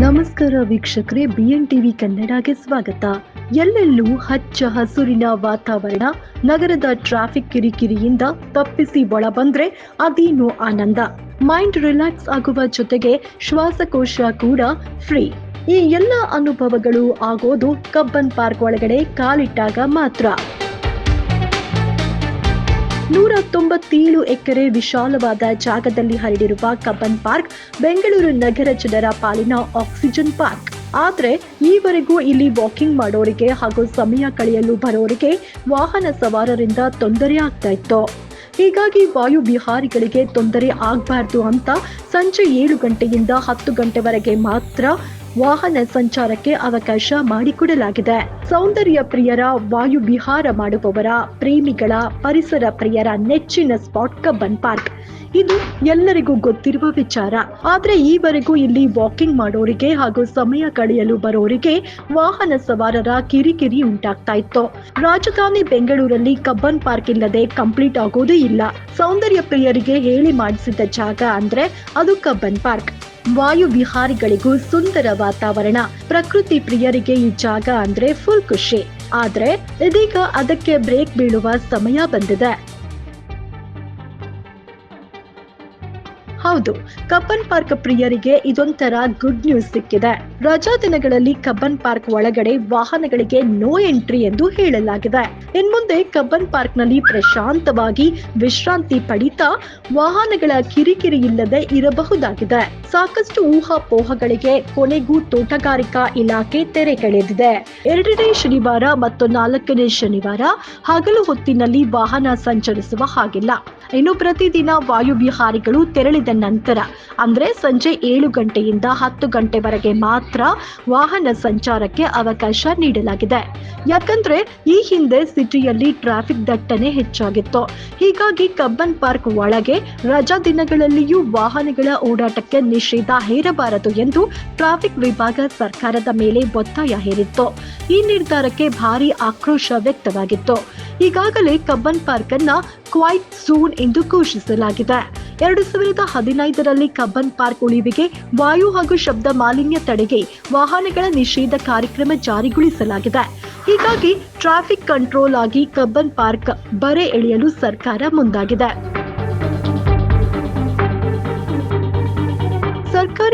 ನಮಸ್ಕಾರ ವೀಕ್ಷಕರೇ B N TV ಕನ್ನಡಗೆ ಸ್ವಾಗತ. ಎಲ್ಲೆಲ್ಲೂ ಹಚ್ಚ ಹಸುರಿನ ವಾತಾವರಣ, ನಗರದ ಟ್ರಾಫಿಕ್ ಕಿರಿಕಿರಿಯಿಂದ ತಪ್ಪಿಸಿ ಒಳ ಬಂದ್ರೆ ಅದೇನು ಆನಂದ. ಮೈಂಡ್ ರಿಲ್ಯಾಕ್ಸ್ ಆಗುವ ಜೊತೆಗೆ ಶ್ವಾಸಕೋಶ ಕೂಡ ಫ್ರೀ ಈ ಎಲ್ಲ ಅನುಭವಗಳು ಆಗೋದು ಕಬ್ಬನ್ ಪಾರ್ಕ್ ಒಳಗಡೆ ಕಾಲಿಟ್ಟಾಗ ಮಾತ್ರ. ನೂರ ತೊಂಬತ್ತೇಳು ಎಕರೆ ವಿಶಾಲವಾದ ಜಾಗದಲ್ಲಿ ಹರಡಿರುವ ಕಬ್ಬನ್ ಪಾರ್ಕ್ ಬೆಂಗಳೂರು ನಗರ ಜನರ ಪಾಲಿನ ಆಕ್ಸಿಜನ್ ಪಾರ್ಕ್. ಆದರೆ ಈವರೆಗೂ ಇಲ್ಲಿ ವಾಕಿಂಗ್ ಮಾಡೋರಿಗೆ ಹಾಗೂ ಸಮಯ ಕಳೆಯಲು ಬರೋರಿಗೆ ವಾಹನ ಸವಾರರಿಂದ ತೊಂದರೆ ಆಗ್ತಾ ಇತ್ತು. ಹೀಗಾಗಿ ವಾಯು ವಿಹಾರಿಗಳಿಗೆ ತೊಂದರೆ ಆಗಬಾರ್ದು ಅಂತ ಸಂಜೆ ಏಳು ಗಂಟೆಯಿಂದ ಹತ್ತು ಗಂಟೆವರೆಗೆ ಮಾತ್ರ ವಾಹನ ಸಂಚಾರಕ್ಕೆ ಅವಕಾಶ ಮಾಡಿಕೊಡಲಾಗಿದೆ. ಸೌಂದರ್ಯ ಪ್ರಿಯರ ವಾಯು ವಿಹಾರ ಮಾಡುವವರ, ಪ್ರೇಮಿಗಳ ಪರಿಸರ ಪ್ರಿಯರ ನೆಚ್ಚಿನ ಸ್ಪಾಟ್ ಕಬ್ಬನ್ ಪಾರ್ಕ್. ಇದು ಎಲ್ಲರಿಗೂ ಗೊತ್ತಿರುವ ವಿಚಾರ. ಆದ್ರೆ ಈವರೆಗೂ ಇಲ್ಲಿ ವಾಕಿಂಗ್ ಮಾಡೋರಿಗೆ ಹಾಗೂ ಸಮಯ ಕಳೆಯಲು ಬರೋರಿಗೆ ವಾಹನ ಸವಾರರ ಕಿರಿಕಿರಿ ಉಂಟಾಗ್ತಾ ಇತ್ತು. ರಾಜಧಾನಿ ಬೆಂಗಳೂರಲ್ಲಿ ಕಬ್ಬನ್ ಪಾರ್ಕ್ ಇಲ್ಲದೆ ಕಂಪ್ಲೀಟ್ ಆಗೋದೇ ಇಲ್ಲ. ಸೌಂದರ್ಯ ಪ್ರಿಯರಿಗೆ ಹೇಳಿ ಮಾಡಿಸಿದ ಜಾಗ ಅಂದ್ರೆ ಅದು ಕಬ್ಬನ್ ಪಾರ್ಕ್. ವಾಯು ವಿಹಾರಿಗಳಿಗೂ ಸುಂದರ ವಾತಾವರಣ. ಪ್ರಕೃತಿ ಪ್ರಿಯರಿಗೆ ಈ ಜಾಗ ಅಂದ್ರೆ ಫುಲ್ ಖುಷಿ. ಆದ್ರೆ ಇದೀಗ ಅದಕ್ಕೆ ಬ್ರೇಕ್ ಬೀಳುವ ಸಮಯ ಬಂದಿದೆ. ಹೌದು, ಕಬ್ಬನ್ ಪಾರ್ಕ್ ಪ್ರಿಯರಿಗೆ ಇದೊಂಥರ ಗುಡ್ ನ್ಯೂಸ್ ಸಿಕ್ಕಿದೆ. ರಜಾ ದಿನಗಳಲ್ಲಿ ಕಬ್ಬನ್ ಪಾರ್ಕ್ ಒಳಗಡೆ ವಾಹನಗಳಿಗೆ ನೋ ಎಂಟ್ರಿ ಎಂದು ಹೇಳಲಾಗಿದೆ. ಇನ್ಮುಂದೆ ಕಬ್ಬನ್ ಪಾರ್ಕ್ನಲ್ಲಿ ಪ್ರಶಾಂತವಾಗಿ ವಿಶ್ರಾಂತಿ ಪಡಿತಾ ವಾಹನಗಳ ಕಿರಿಕಿರಿ ಇಲ್ಲದೆ ಇರಬಹುದಾಗಿದೆ. ಸಾಕಷ್ಟು ಊಹಾಪೋಹಗಳಿಗೆ ಕೊನೆಗೂ ತೋಟಗಾರಿಕಾ ಇಲಾಖೆ ತೆರೆ ಎಳೆದಿದೆ ಎರಡನೇ ಶನಿವಾರ ಮತ್ತು ನಾಲ್ಕನೇ ಶನಿವಾರ ಹಗಲು ಹೊತ್ತಿನಲ್ಲಿ ವಾಹನ ಸಂಚರಿಸುವ ಹಾಗಿಲ್ಲ. ಇನ್ನು ಪ್ರತಿದಿನ ವಾಯುವಿಹಾರಿಗಳು ತೆರಳಿದ ನಂತರ, ಅಂದ್ರೆ ಸಂಜೆ ಏಳು ಗಂಟೆಯಿಂದ ಹತ್ತು ಗಂಟೆವರೆಗೆ ಮಾತ್ರ ವಾಹನ ಸಂಚಾರಕ್ಕೆ ಅವಕಾಶ ನೀಡಲಾಗಿದೆ. ಯಾಕಂದ್ರೆ ಈ ಹಿಂದೆ ಸಿಟಿಯಲ್ಲಿ ಟ್ರಾಫಿಕ್ ದಟ್ಟಣೆ ಹೆಚ್ಚಾಗಿತ್ತು. ಹೀಗಾಗಿ ಕಬ್ಬನ್ ಪಾರ್ಕ್ ಒಳಗೆ ರಜಾ ದಿನಗಳಲ್ಲಿಯೂ ವಾಹನಗಳ ಓಡಾಟಕ್ಕೆ ನಿಷೇಧ ಹೇರಬಾರದು ಎಂದು ಟ್ರಾಫಿಕ್ ವಿಭಾಗ ಸರ್ಕಾರದ ಮೇಲೆ ಒತ್ತಾಯ ಹೇರಿತ್ತು. ಈ ನಿರ್ಧಾರಕ್ಕೆ ಭಾರಿ ಆಕ್ರೋಶ ವ್ಯಕ್ತವಾಗಿತ್ತು. ಈಗಾಗಲೇ ಕಬ್ಬನ್ ಪಾರ್ಕ್ ಅನ್ನ ಕ್ವೈಟ್ ಝೋನ್ ಎಂದು ಘೋಷಿಸಲಾಗಿದೆ. ಎರಡು ಸಾವಿರದ ಹದಿನೈದರಲ್ಲಿ ಕಬ್ಬನ್ ಪಾರ್ಕ್ ಉಳಿವಿಗೆ ವಾಯು ಹಾಗೂ ಶಬ್ದ ಮಾಲಿನ್ಯ ತಡೆಗೆ ವಾಹನಗಳ ನಿಷೇಧ ಕಾರ್ಯಕ್ರಮ ಜಾರಿಗೊಳಿಸಲಾಗಿದೆ. ಹೀಗಾಗಿ ಟ್ರಾಫಿಕ್ ಕಂಟ್ರೋಲ್ ಆಗಿ ಕಬ್ಬನ್ ಪಾರ್ಕ್ ಬರೆ ಎಳೆಯಲು ಸರ್ಕಾರ ಮುಂದಾಗಿದೆ.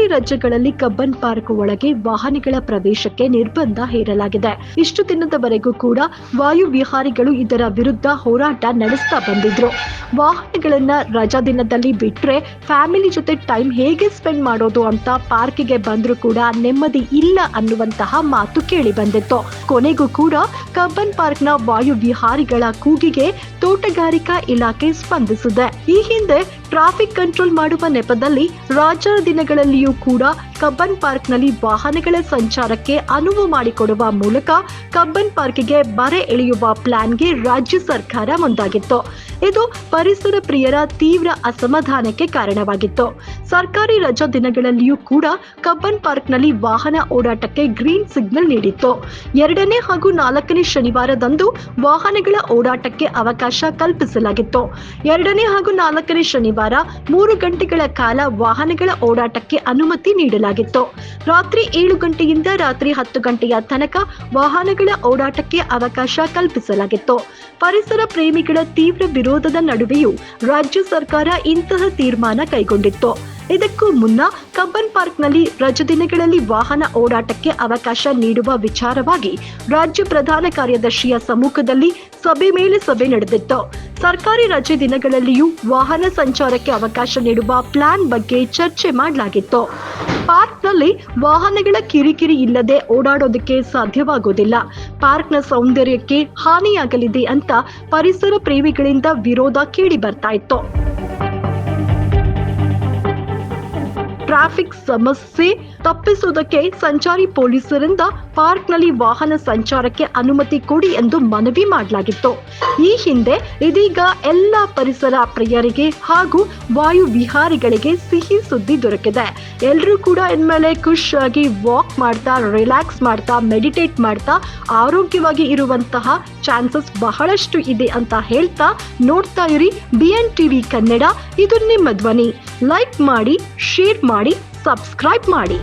ಸರ್ಕಾರಿ ರಜೆಗಳಲ್ಲಿ ಕಬ್ಬನ್ ಪಾರ್ಕ್ ಒಳಗೆ ವಾಹನಗಳ ಪ್ರವೇಶಕ್ಕೆ ನಿರ್ಬಂಧ ಹೇರಲಾಗಿದೆ. ಇಷ್ಟು ದಿನದವರೆಗೂ ಕೂಡ ವಾಯು ವಿಹಾರಿಗಳು ಇದರ ವಿರುದ್ಧ ಹೋರಾಟ ನಡೆಸ್ತಾ ಬಂದಿದ್ರು. ವಾಹನಗಳನ್ನ ರಜಾ ದಿನದಲ್ಲಿ ಬಿಟ್ರೆ ಫ್ಯಾಮಿಲಿ ಜೊತೆ ಟೈಮ್ ಹೇಗೆ ಸ್ಪೆಂಡ್ ಮಾಡೋದು ಅಂತ ಪಾರ್ಕಿಗೆ ಬಂದ್ರೂ ಕೂಡ ನೆಮ್ಮದಿ ಇಲ್ಲ ಅನ್ನುವಂತಹ ಮಾತು ಕೇಳಿ ಬಂದಿತ್ತು. ಕೊನೆಗೂ ಕೂಡ ಕಬ್ಬನ್ ಪಾರ್ಕ್ನ ವಾಯು ವಿಹಾರಿಗಳ ಕೂಗಿಗೆ ತೋಟಗಾರಿಕಾ ಇಲಾಖೆ ಸ್ಪಂದಿಸಿದೆ. ಈ ಹಿಂದೆ ಟ್ರಾಫಿಕ್ ಕಂಟ್ರೋಲ್ ಮಾಡುವ ನೆಪದಲ್ಲಿ ರಾಜ ದಿನಗಳಲ್ಲಿಯೂ ಕೂಡ ಕಬ್ಬನ್ ಪಾರ್ಕ್ನಲ್ಲಿ ವಾಹನಗಳ ಸಂಚಾರಕ್ಕೆ ಅನುವು ಮಾಡಿಕೊಡುವ ಮೂಲಕ ಕಬ್ಬನ್ ಪಾರ್ಕ್ಗೆ ಬರೆ ಎಳೆಯುವ ಪ್ಲಾನ್ಗೆ ರಾಜ್ಯ ಸರ್ಕಾರ ಮುಂದಾಗಿತ್ತು. ಇದು ಪರಿಸರ ಪ್ರಿಯರ ತೀವ್ರ ಅಸಮಾಧಾನಕ್ಕೆ ಕಾರಣವಾಗಿತ್ತು. ಸರ್ಕಾರಿ ರಜಾ ದಿನಗಳಲ್ಲಿಯೂ ಕೂಡ ಕಬ್ಬನ್ ಪಾರ್ಕ್ನಲ್ಲಿ ವಾಹನ ಓಡಾಟಕ್ಕೆ ಗ್ರೀನ್ ಸಿಗ್ನಲ್ ನೀಡಿತ್ತು. ಎರಡನೇ ಹಾಗೂ ನಾಲ್ಕನೇ ಶನಿವಾರದಂದು ವಾಹನಗಳ ಓಡಾಟಕ್ಕೆ ಅವಕಾಶ ಕಲ್ಪಿಸಲಾಗಿತ್ತು. ಎರಡನೇ ಹಾಗೂ ನಾಲ್ಕನೇ ಶನಿವಾರ ಮೂರು ಗಂಟೆಗಳ ಕಾಲ ವಾಹನಗಳ ಓಡಾಟಕ್ಕೆ ಅನುಮತಿ ನೀಡಲಾಗಿತ್ತು. ರಾತ್ರಿ ಏಳು ಗಂಟೆಯಿಂದ ರಾತ್ರಿ ಹತ್ತು ಗಂಟೆಯ ತನಕ ವಾಹನಗಳ ಓಡಾಟಕ್ಕೆ ಅವಕಾಶ ಕಲ್ಪಿಸಲಾಗಿತ್ತು. ಪರಿಸರ ಪ್ರೇಮಿಗಳ ತೀವ್ರ ವಿರೋಧದ ನಡುವೆಯೂ ರಾಜ್ಯ ಸರ್ಕಾರ ಇಂತಹ ತೀರ್ಮಾನ ಕೈಗೊಂಡಿತ್ತು. ಇದಕ್ಕೂ ಮುನ್ನ ಕಬ್ಬನ್ ಪಾರ್ಕ್ನಲ್ಲಿ ರಜದಿನಗಳಲ್ಲಿ ವಾಹನ ಓಡಾಟಕ್ಕೆ ಅವಕಾಶ ನೀಡುವ ವಿಚಾರವಾಗಿ ರಾಜ್ಯ ಪ್ರಧಾನ ಕಾರ್ಯದರ್ಶಿಯ ಸಮ್ಮುಖದಲ್ಲಿ ಸಭೆ ಮೇಲೆ ಸಭೆ ನಡೆದಿತ್ತು. ಸರ್ಕಾರಿ ರಜೆ ದಿನಗಳಲ್ಲಿಯೂ ವಾಹನ ಸಂಚಾರಕ್ಕೆ ಅವಕಾಶ ನೀಡುವ ಪ್ಲಾನ್ ಬಗ್ಗೆ ಚರ್ಚೆ ಮಾಡಲಾಗಿತ್ತು. ಪಾರ್ಕ್ನಲ್ಲಿ ವಾಹನಗಳ ಕಿರಿಕಿರಿ ಇಲ್ಲದೆ ಓಡಾಡೋದಕ್ಕೆ ಸಾಧ್ಯವಾಗೋದಿಲ್ಲ ಪಾರ್ಕ್ನ ಸೌಂದರ್ಯಕ್ಕೆ ಹಾನಿಯಾಗಲಿದೆ ಅಂತ ಪರಿಸರ ಪ್ರೇಮಿಗಳಿಂದ ವಿರೋಧ ಕೇಳಿ ಬರ್ತಾ ಇತ್ತು. ಟ್ರಾಫಿಕ್ ಸಮಸ್ಯೆ ತಪ್ಪಿಸುವುದಕ್ಕೆ ಸಂಚಾರಿ ಪೊಲೀಸರಿಂದ ಪಾರ್ಕ್ನಲ್ಲಿ ವಾಹನ ಸಂಚಾರಕ್ಕೆ ಅನುಮತಿ ಕೊಡಿ ಎಂದು ಮನವಿ ಮಾಡಲಾಗಿತ್ತು. ಈ ಹಿಂದೆ ಇದೀಗ ಎಲ್ಲ ಪರಿಸರ ಪ್ರಿಯರಿಗೆ ಹಾಗೂ ವಾಯು ವಿಹಾರಿಗಳಿಗೆ ಸಿಹಿ ಸುದ್ದಿ ದೊರಕಿದೆ. ಎಲ್ಲರೂ ಕೂಡ ಇನ್ಮೇಲೆ ಖುಷಿಯಾಗಿ ವಾಕ್ ಮಾಡ್ತಾ, ರಿಲ್ಯಾಕ್ಸ್ ಮಾಡ್ತಾ, ಮೆಡಿಟೇಟ್ ಮಾಡ್ತಾ ಆರೋಗ್ಯವಾಗಿ ಇರುವಂತಹ ಚಾನ್ಸಸ್ ಬಹಳಷ್ಟು ಇದೆ ಅಂತ ಹೇಳ್ತಾ ನೋಡ್ತಾ ಇರಿ ಬಿ ಎನ್ ಟಿವಿ ಕನ್ನಡ. ಇದು ನಿಮ್ಮ ಧ್ವನಿ. ಲೈಕ್ ಮಾಡಿ, ಶೇರ್ ಮಾಡಿ ಸಬ್ಸ್ಕ್ರೈಬ್ ಮಾಡಿ.